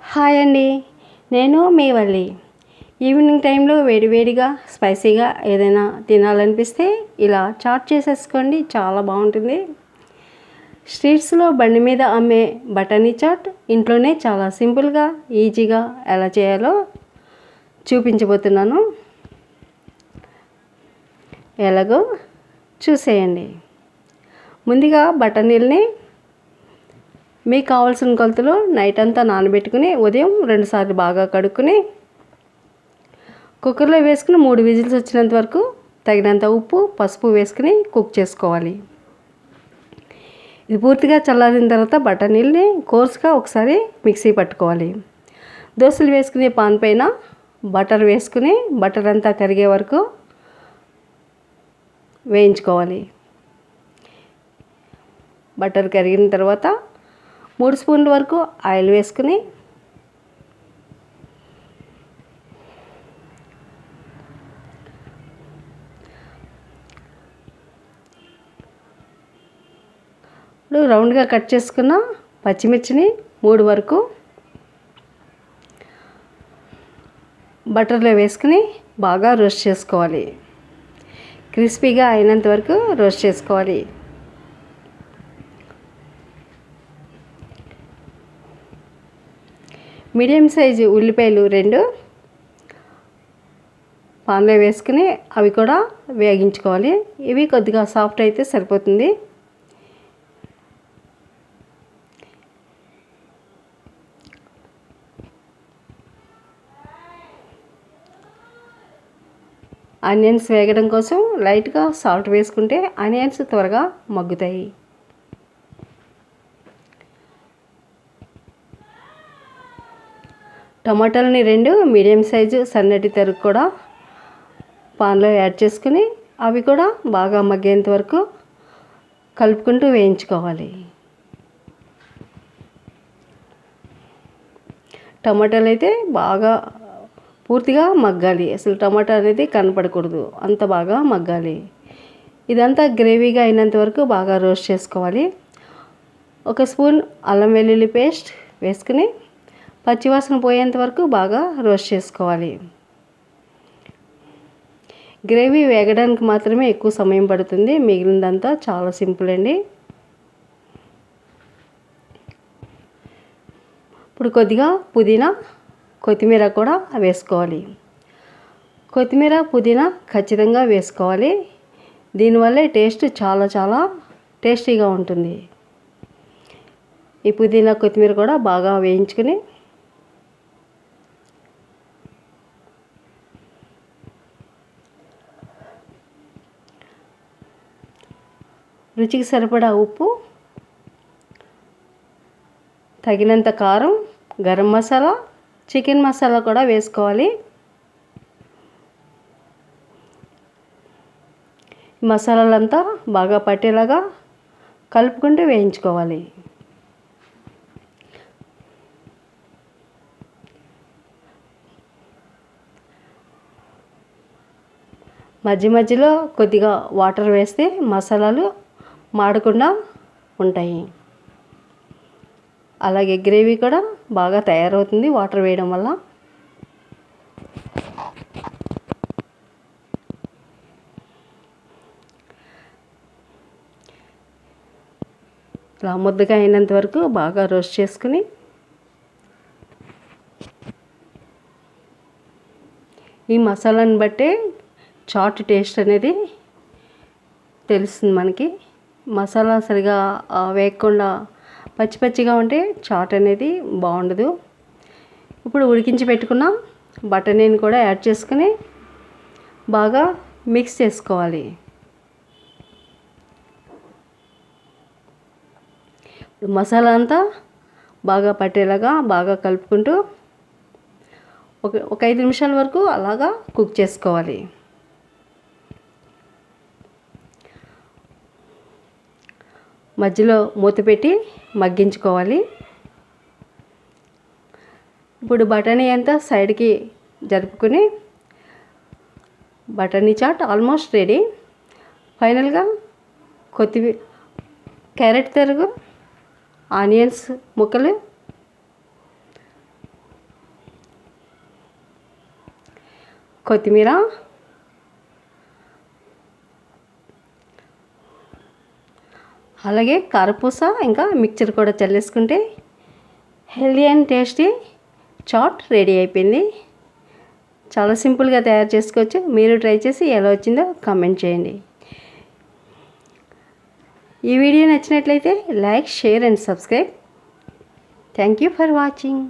Hi అండి. నేను మీ Valli. Evening టైంలో వేడివేడిగా స్పైసీగా ఏదైనా తినాలనిపిస్తే ఇలా చాట్ చేసేసుకోండి. చాలా బాగుంటుంది. స్ట్రీట్స్లో బండి మీద అమ్మే బటానీ చాట్ ఇంట్లోనే చాలా సింపుల్గా ఈజీగా ఎలా చేయాలో చూపించబోతున్నాను. ఎలాగో చూసేయండి. ముందుగా బఠానీల్ని మీకు కావాల్సిన కొలతలు నైట్ అంతా నానబెట్టుకుని ఉదయం రెండుసార్లు బాగా కడుక్కుని కుక్కర్లో వేసుకుని మూడు విజిల్స్ వచ్చినంత వరకు తగినంత ఉప్పు పసుపు వేసుకుని కుక్ చేసుకోవాలి. ఇది పూర్తిగా చల్లారిన తర్వాత బఠానీల్ని కోర్సుగా ఒకసారి మిక్సీ పట్టుకోవాలి. దోశలు వేసుకునే పాన్ పైన బటర్ వేసుకుని బటర్ అంతా కరిగే వరకు వేయించుకోవాలి. బటర్ కరిగిన తర్వాత మూడు స్పూన్ల వరకు ఆయిల్ వేసుకుని ఇప్పుడు రౌండ్గా కట్ చేసుకున్న పచ్చిమిర్చిని మూడు వరకు బటర్లో వేసుకుని బాగా రోస్ట్ చేసుకోవాలి. క్రిస్పీగా అయినంత వరకు రోస్ట్ చేసుకోవాలి. మీడియం సైజు ఉల్లిపాయలు రెండు పాన్లో వేసుకుని అవి కూడా వేగించుకోవాలి. ఇవి కొద్దిగా సాఫ్ట్ అయితే సరిపోతుంది. ఆనియన్స్ వేగడం కోసం లైట్గా సాల్ట్ వేసుకుంటే ఆనియన్స్ త్వరగా మగ్గుతాయి. టమాటాలని రెండు మీడియం సైజు సన్నటి తరుగు కూడా పాన్లో యాడ్ చేసుకుని అవి కూడా బాగా మగ్గేంత వరకు కలుపుకుంటూ వేయించుకోవాలి. టమాటాలు అయితే బాగా పూర్తిగా మగ్గాలి. అసలు టమాటా అనేది కనపడకూడదు. అంత బాగా మగ్గాలి. ఇదంతా గ్రేవీగా అయినంత వరకు బాగా రోస్ట్ చేసుకోవాలి. ఒక స్పూన్ అల్లం వెల్లుల్లి పేస్ట్ వేసుకుని పచ్చివాసన పోయేంత వరకు బాగా రోస్ట్ చేసుకోవాలి. గ్రేవీ వేగడానికి మాత్రమే ఎక్కువ సమయం పడుతుంది. మిగిలినదంతా చాలా సింపుల్ అండి. ఇప్పుడు కొద్దిగా పుదీనా కొత్తిమీర కూడా వేసుకోవాలి. కొత్తిమీర పుదీనా ఖచ్చితంగా వేసుకోవాలి. దీనివల్లే టేస్ట్ చాలా చాలా టేస్టీగా ఉంటుంది. ఈ పుదీనా కొత్తిమీర కూడా బాగా వేయించుకుని రుచికి సరిపడా ఉప్పు తగినంత కారం గరం మసాలా చికెన్ మసాలా కూడా వేసుకోవాలి. మసాలాలంతా బాగా పట్టేలాగా కలుపుకుంటూ వేయించుకోవాలి. మధ్య మధ్యలో కొద్దిగా వాటర్ వేస్తే మసాలాలు మాడకుండా ఉంటాయి. అలాగే గ్రేవీ కూడా బాగా తయారవుతుంది వాటర్ వేయడం వల్ల. ఇలా ముద్దగా అయినంత వరకు బాగా రోస్ట్ చేసుకుని ఈ మసాలాని బట్టే చాట్ టేస్ట్ అనేది తెలుస్తుంది మనకి. మసాలా సరిగా వేయకుండా పచ్చి పచ్చిగా ఉంటే చాట్ అనేది బాగుండదు. ఇప్పుడు ఉడికించి పెట్టుకున్న బటనీని కూడా యాడ్ చేసుకుని బాగా మిక్స్ చేసుకోవాలి. మసాలా అంతా బాగా పట్టేలాగా బాగా కలుపుకుంటూ ఒక ఒక ఐదు నిమిషాల వరకు అలాగా కుక్ చేసుకోవాలి. మధ్యలో మూత పెట్టి మగ్గించుకోవాలి. ఇప్పుడు బఠానీ అంతా సైడ్కి జరుపుకుని బఠానీ చాట్ ఆల్మోస్ట్ రెడీ. ఫైనల్గా కొత్తిమీ క్యారెట్ తెరుగు ఆనియన్స్ ముక్కలు కొత్తిమీర అలాగే కారపూస ఇంకా మిక్చర్ కూడా చల్లేసుకుంటే healthy and tasty chaat ready అయిపోయింది. చాలా సింపుల్గా తయారు చేసుకోవచ్చు. మీరు ట్రై చేసి ఎలా వచ్చిందో కామెంట్ చేయండి. ఈ వీడియో నచ్చినట్లయితే like share and subscribe. Thank you for watching.